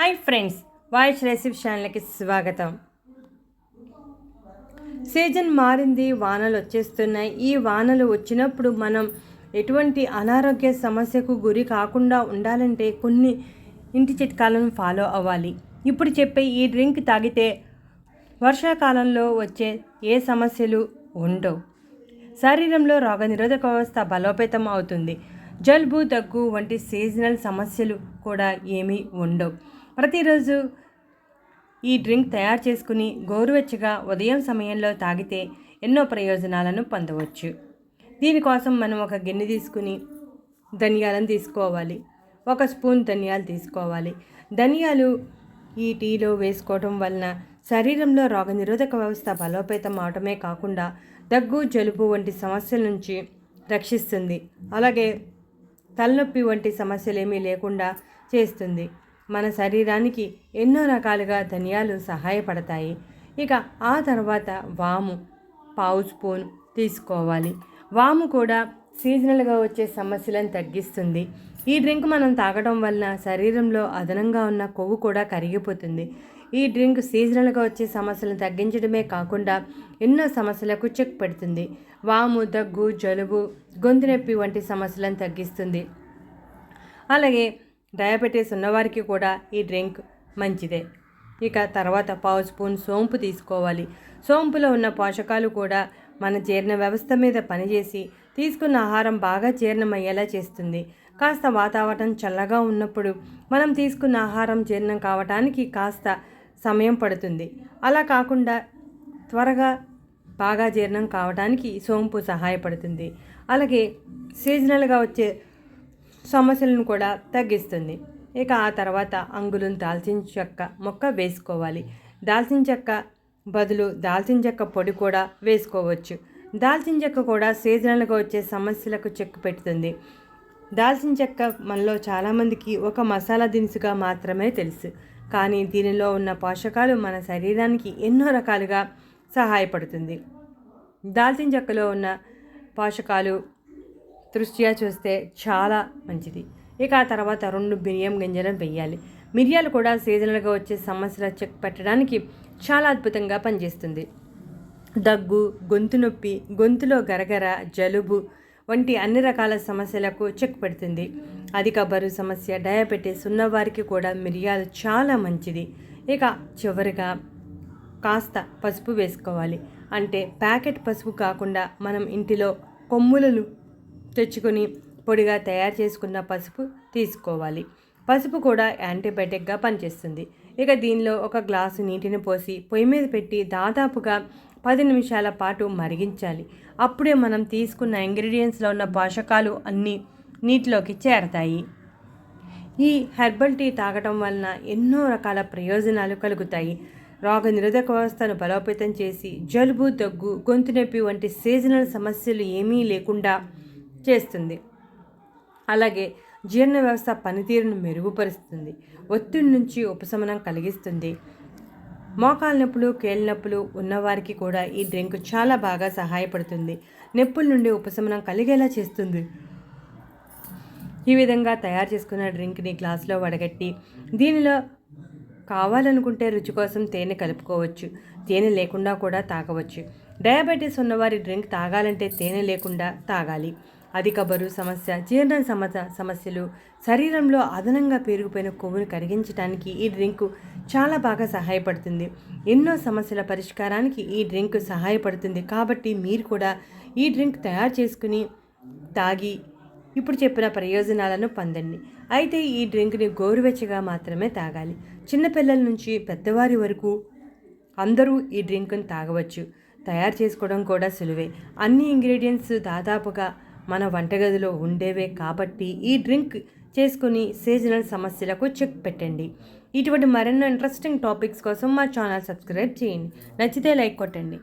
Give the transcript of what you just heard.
Hi friends voice recipe ఛానల్కి స్వాగతం. Season మారింది వానలు వచ్చేస్తున్నాయి. ఈ వానలు వచ్చినప్పుడు మనం ఎటువంటి అనారోగ్య సమస్యకు గురి కాకుండా ఉండాలంటే కొన్ని ఇంటి చిట్కాలను ఫాలో అవ్వాలి. ఇప్పుడు చెప్పే ఈ డ్రింక్ తాగితే వర్షాకాలంలో వచ్చే ఏ సమస్యలు ఉండవు. శరీరంలో రోగనిరోధక వ్యవస్థ బలోపేతం అవుతుంది. జలుబు దగ్గు వంటి సీజనల్ సమస్యలు కూడా ఏమీ ఉండవు. ప్రతిరోజు ఈ డ్రింక్ తయారు చేసుకుని గోరువెచ్చగా ఉదయం సమయంలో తాగితే ఎన్నో ప్రయోజనాలను పొందవచ్చు. దీనికోసం మనం ఒక గిన్నె తీసుకుని ధనియాలను తీసుకోవాలి. ఒక స్పూన్ ధనియాలు తీసుకోవాలి. ధనియాలు ఈ టీలో వేసుకోవటం వలన శరీరంలో రోగనిరోధక వ్యవస్థ బలోపేతం అవటమే కాకుండా దగ్గు జలుబు వంటి సమస్యల నుంచి రక్షిస్తుంది. అలాగే తలనొప్పి వంటి సమస్యలు ఏమీ లేకుండా చేస్తుంది. మన శరీరానికి ఎన్నో రకాలుగా ధనియాలు సహాయపడతాయి. ఇక ఆ తర్వాత వాము పావు స్పూన్ తీసుకోవాలి. వాము కూడా సీజనల్గా వచ్చే సమస్యలను తగ్గిస్తుంది. ఈ డ్రింక్ మనం తాగడం వలన శరీరంలో అదనంగా ఉన్న కొవ్వు కూడా కరిగిపోతుంది. ఈ డ్రింక్ సీజనల్గా వచ్చే సమస్యలను తగ్గించడమే కాకుండా ఎన్నో సమస్యలకు చెక్ పెడుతుంది. వాము దగ్గు జలుబు గొంతు నొప్పి వంటి సమస్యలను తగ్గిస్తుంది. అలాగే డయాబెటీస్ ఉన్నవారికి కూడా ఈ డ్రింక్ మంచిదే. ఇక తర్వాత పావు స్పూన్ సోంపు తీసుకోవాలి. సోంపులో ఉన్న పోషకాలు కూడా మన జీర్ణ వ్యవస్థ మీద పనిచేసి తీసుకున్న ఆహారం బాగా జీర్ణమయ్యేలా చేస్తుంది. కాస్త వాతావరణం చల్లగా ఉన్నప్పుడు మనం తీసుకున్న ఆహారం జీర్ణం కావటానికి కాస్త సమయం పడుతుంది. అలా కాకుండా త్వరగా బాగా జీర్ణం కావడానికి సోంపు సహాయపడుతుంది. అలాగే సీజనల్గా వచ్చే సమస్యలను కూడా తగ్గిస్తుంది. ఇక ఆ తర్వాత అంగుళం దాల్చిన చెక్క మొక్క వేసుకోవాలి. దాల్చిన చెక్క బదులు దాల్చిన చెక్క పొడి కూడా వేసుకోవచ్చు. దాల్చిన చెక్క కూడా సీజనల్గా వచ్చే సమస్యలకు చెక్ పెడుతుంది. దాల్చిన చెక్క మనలో చాలామందికి ఒక మసాలా దినుసుగా మాత్రమే తెలుసు. కానీ దీనిలో ఉన్న పోషకాలు మన శరీరానికి ఎన్నో రకాలుగా సహాయపడుతుంది. దాల్చిన చెక్కలో ఉన్న పోషకాలు దృష్ట్యా చూస్తే చాలా మంచిది. ఇక ఆ తర్వాత రెండు బిర్యం గింజలను వేయాలి మిరియాలు కూడా సీజనల్గా వచ్చే సమస్యల చెక్ పెట్టడానికి చాలా అద్భుతంగా పనిచేస్తుంది. దగ్గు గొంతు నొప్పి గొంతులో గరగర జలుబు వంటి అన్ని రకాల సమస్యలకు చెక్ పెడుతుంది. అధిక బరువు సమస్య డయాబెటీస్ ఉన్నవారికి కూడా మిరియాలు చాలా మంచిది. ఇక చివరిగా కాస్త పసుపు వేసుకోవాలి. అంటే ప్యాకెట్ పసుపు కాకుండా మనం ఇంటిలో కొమ్ములను తెచ్చుకొని పొడిగా తయారు చేసుకున్న పసుపు తీసుకోవాలి. పసుపు కూడా యాంటీబయాటిక్గా పనిచేస్తుంది. ఇక దీనిలో ఒక గ్లాసు నీటిని పోసి పొయ్యి మీద పెట్టి దాదాపుగా పది నిమిషాల పాటు మరిగించాలి. అప్పుడే మనం తీసుకున్న ఇంగ్రీడియంట్స్లో ఉన్న పోషకాలు అన్నీ నీటిలోకి చేరతాయి. ఈ హెర్బల్ టీ తాగటం వలన ఎన్నో రకాల ప్రయోజనాలు కలుగుతాయి. రోగ నిరోధక వ్యవస్థను బలోపేతం చేసి జలుబు దగ్గు గొంతు నొప్పి వంటి సీజనల్ సమస్యలు ఏమీ లేకుండా చేస్తుంది. అలాగే జీర్ణ వ్యవస్థ పనితీరును మెరుగుపరుస్తుంది. ఒత్తిడి నుంచి ఉపశమనం కలిగిస్తుంది. మోకాల నొప్పులు కేళ్ళ నొప్పులు ఉన్నవారికి కూడా ఈ డ్రింక్ చాలా బాగా సహాయపడుతుంది. నొప్పుల నుండి ఉపశమనం కలిగేలా చేస్తుంది. ఈ విధంగా తయారు చేసుకున్న డ్రింక్ని గ్లాసులో వడగట్టి దీనిలో కావాలనుకుంటే రుచి కోసం తేనె కలుపుకోవచ్చు. తేనె లేకుండా కూడా తాగవచ్చు. డయాబెటీస్ ఉన్నవారి డ్రింక్ తాగాలంటే తేనె లేకుండా తాగాలి. అధిక బరువు సమస్య జీర్ణ సమస్య సమస్యలు శరీరంలో అదనంగా పెరిగిపోయిన కొవ్వును కరిగించడానికి ఈ డ్రింకు చాలా బాగా సహాయపడుతుంది. ఎన్నో సమస్యల పరిష్కారానికి ఈ డ్రింక్ సహాయపడుతుంది. కాబట్టి మీరు కూడా ఈ డ్రింక్ తయారు చేసుకుని తాగి ఇప్పుడు చెప్పిన ప్రయోజనాలను పొందండి. అయితే ఈ డ్రింక్ని గోరువెచ్చగా మాత్రమే తాగాలి. చిన్నపిల్లల నుంచి పెద్దవారి వరకు అందరూ ఈ డ్రింక్ను తాగవచ్చు. తయారు చేసుకోవడం కూడా సులువే. అన్ని ఇంగ్రీడియంట్స్ దాదాపుగా మన వంటగదిలో ఉండేవే కాబట్టి ఈ డ్రింక్ చేసుకుని సీజనల్ సమస్యలకు చెక్ పెట్టండి. ఇటువంటి మరెన్నో ఇంట్రెస్టింగ్ టాపిక్స్ కోసం మా ఛానల్ సబ్స్క్రైబ్ చేయండి. నచ్చితే లైక్ కొట్టండి.